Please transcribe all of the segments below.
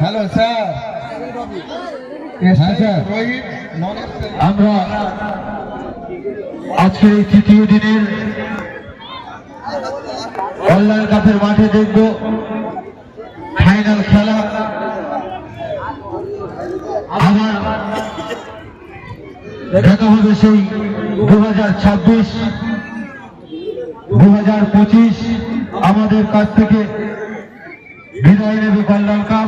Hello sir হ্যাঁ, sir. আমরা আজকে এই তৃতীয় দিনের কল্যাণ কাপের মাঠে দেখব ফাইনাল খেলা। আবার দেখা হবে সেই দু হাজার ছাব্বিশ দু হাজার পঁচিশ। আমাদের কাছ থেকে বিদায় নেবে কল্যাণ কাপ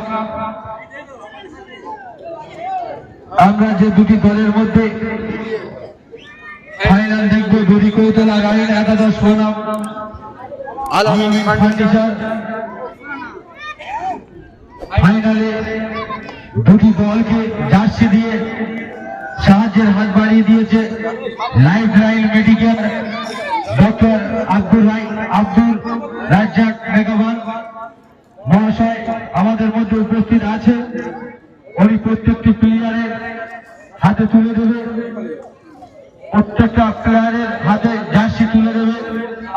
আমরা যে দুটি দলের মধ্যে ফাইনাল দেখব দুটি কৌতলা গাড়ির একাদশ ফার্নিচার ফাইনালে দুটি দলকে জার্সি দিয়ে সাহায্যের হাত বাড়িয়ে দিয়েছে life line medical doctor Abdul Rai Abdul Razzaq Meghban মহাশয় আমাদের মধ্যে উপস্থিত আছে উনি প্রত্যেকটি হাতে তুলে দেবে। প্রত্যেকটা প্লেয়ারের হাতে জার্সি তুলে দেবে।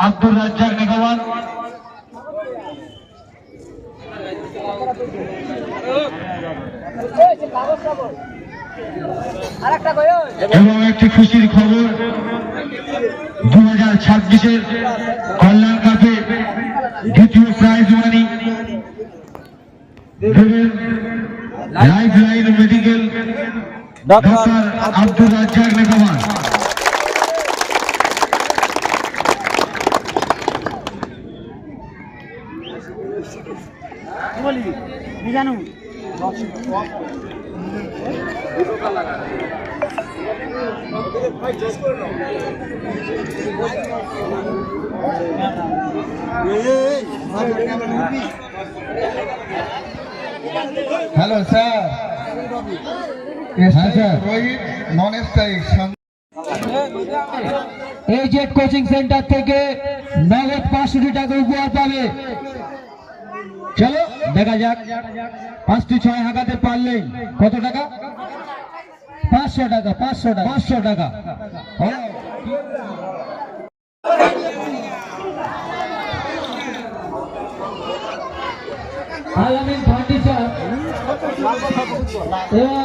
আব্দুল রাজ্জাক মেঘবান এবং একটি খুশির খবর দু হাজার ছাব্বিশের কল্যাণ কাপে দ্বিতীয় প্রাইজ মানি দেবেন life line medical doctor Abdul Razzaq মেঘমান hello sir হ্যাঁ, স্যার। রোহিত নন স্ট্রাইক এই জেট কোচিং সেন্টার থেকে নগদ পাঁচশো টাকা উপহার পাবে। চলো দেখা যাক। পাঁচটি ছয় হাঁকাতে পারলে কত টাকা? পাঁচশো টাকা পাঁচশো টাকা পাঁচশো টাকা। আলামিন এবং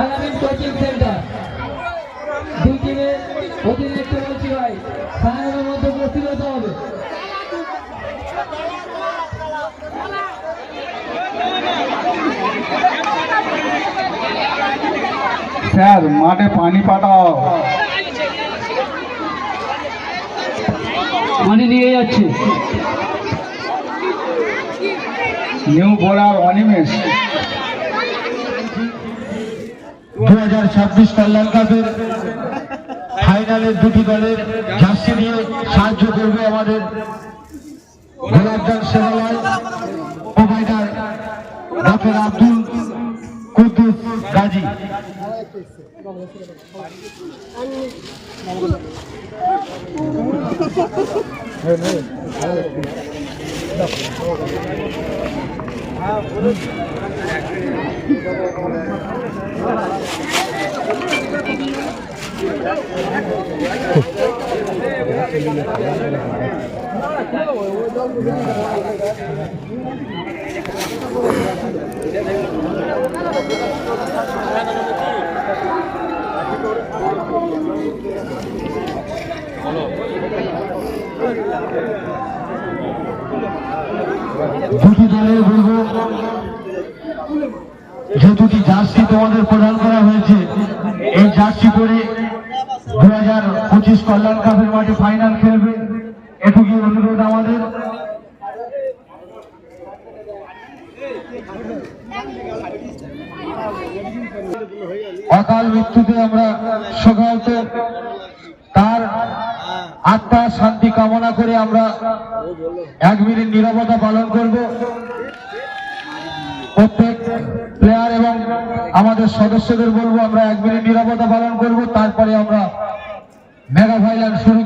আলামিন কোচিং সেন্টার দুই টিমের অতিরিক্ত বলছি ভাই। ফাইনালের মধ্যে উপস্থিত হতে হবে। স্যার মাঠে পানি পাঠাও। পানি নিয়ে যাচ্ছে। New bowler Animesh. দু হাজার ছাব্বিশ কল্যাণ কাপের ফাইনালের দুটি দলের জার্সি নিয়ে সাহায্য করবে আমাদের গোলাপজান সেনালাল প্রোভাইডার আব্দুল কুদ্দুস গাজী। দুটি দলের যে দুটি জার্সি তোমাদের প্রদান করা হয়েছে, এই জার্সি পরে দু হাজার পঁচিশ কল্যাণ কাপের মাঠে ফাইনাল খেলবে। এটুকুই অনুরোধ আমাদের। অকাল মৃত্যুতে আমরা শোকাহত তার আত্মার শান্তি কামনা করে আমরা এক মিনিট নিরবতা পালন করব। প্রত্যেক প্লেয়ার এবং আমাদের সদস্যদের বলব, আমরা এক মিনিট নিরাপত্তা পালন করব, তারপরে আমরা মেগা ফাইনাল শুরু